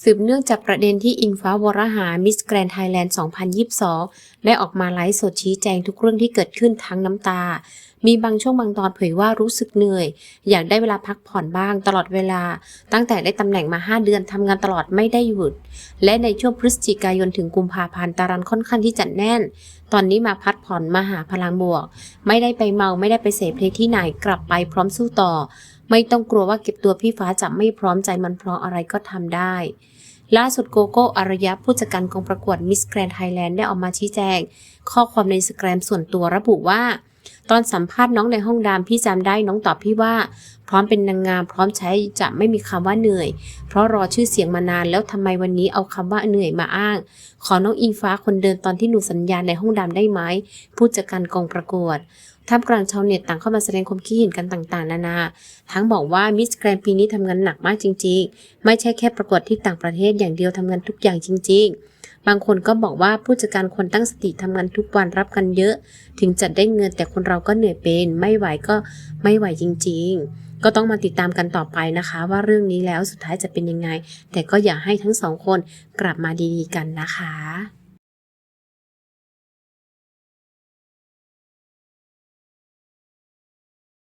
สืบเนื่องจากประเด็นที่อิงฟ้าวรหามิสแกรนไทยแลนด์ 2022 ได้ออกมาไลฟ์สดชี้แจงทุกเรื่องที่เกิดขึ้นทั้งน้ำตา มีบางช่วงบางตอนเผยว่ารู้สึกเหนื่อย อยากได้เวลาพักผ่อนบ้างตลอดเวลา ตั้งแต่ได้ตำแหน่งมา 5 เดือนทำงานตลอดไม่ได้หยุด และในช่วงพฤศจิกายนถึงกุมภาพันธ์ตารางค่อนข้างที่จะแน่น ตอนนี้มาพักผ่อนมาหาพลังบวก ไม่ได้ไปเมาไม่ได้ไปเสพเพลงที่ไหนกลับไปพร้อมสู้ต่อ ไม่ต้องกลัวว่าเก็บตัวพี่ฟ้าจะไม่พร้อมใจมันเพราะอะไรก็ทำได้ ล่าสุดโกโก้อารยะผู้จัดการกองประกวดมิสแกรนไทยแลนด์ได้ออกมาชี้แจง ข้อความในสแกรมส่วนตัวระบุว่า ตอนสัมภาษณ์น้องในห้องดามพี่จำได้น้องตอบพี่ว่า พร้อมเป็นนางงามพร้อมใช้จะไม่มีคำว่าเหนื่อย เพราะรอชื่อเสียงมานานแล้วทำไมวันนี้เอาคำว่าเหนื่อยมาอ้าง ขอน้องอิงฟ้าคนเดินตอนที่หนูสัญญาในห้องดามได้ไหมผู้จัดการกองประกวดท่ามกลางชาวเน็ตต่างเข้ามาแสดงความคิดเห็นกันต่างๆ นานา ทั้งบอกว่ามิสแกรนปีนี้ทำงานหนักมากจริง ๆ ไม่ใช่แค่ประกวดที่ต่างประเทศอย่างเดียวทำงานทุกอย่างจริง ๆ บางคนก็บอกว่าผู้จัดการคนตั้งสติทำงานทุกวันรับกันเยอะ ถึงจะได้เงินแต่คนเราก็เหนื่อยเป็น ไม่ไหวก็ไม่ไหวจริง ๆ ก็ต้องมาติดตามกันต่อไปนะคะ ว่าเรื่องนี้แล้วสุดท้ายจะเป็นยังไง แต่ก็อย่าให้ทั้งสองคนกลับมาดีๆกันนะคะ